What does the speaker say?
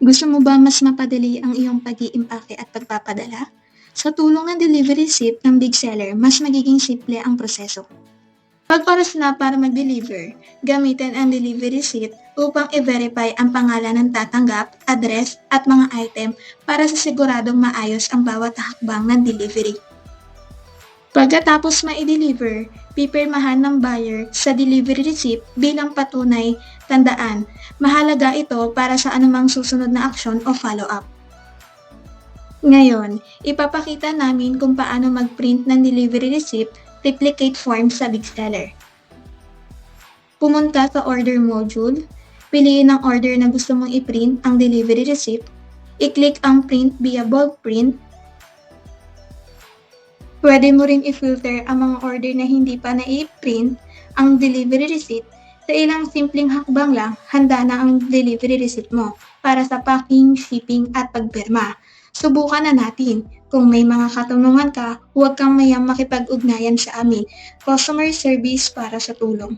Gusto mo ba mas mapadali ang iyong pag-iimpake at pagpapadala? Sa tulong ng delivery receipt ng Big Seller, mas magiging simple ang proseso. Pag oras na para mag-deliver, gamitin ang delivery receipt upang i-verify ang pangalan ng tatanggap, address, at mga item para sa siguradong maayos ang bawat hakbang ng delivery. Pagkatapos ma-deliver, pipirmahan ng buyer sa delivery receipt bilang patunay, tandaan, mahalaga ito para sa anumang susunod na aksyon o follow-up. Ngayon, ipapakita namin kung paano mag-print ng delivery receipt replicate form sa Big Seller. Pumunta sa order module, piliin ang order na gusto mong i-print ang delivery receipt, i-click ang print via bulk print, Pwede mo rin i-filter ang mga order na hindi pa na-i-print ang delivery receipt sa ilang simpleng hakbang lang, handa na ang delivery receipt mo para sa packing, shipping at pagpirma. Subukan na natin. Kung may mga katanungan ka, huwag kang mayang makipag-ugnayan sa amin. Customer service para sa tulong.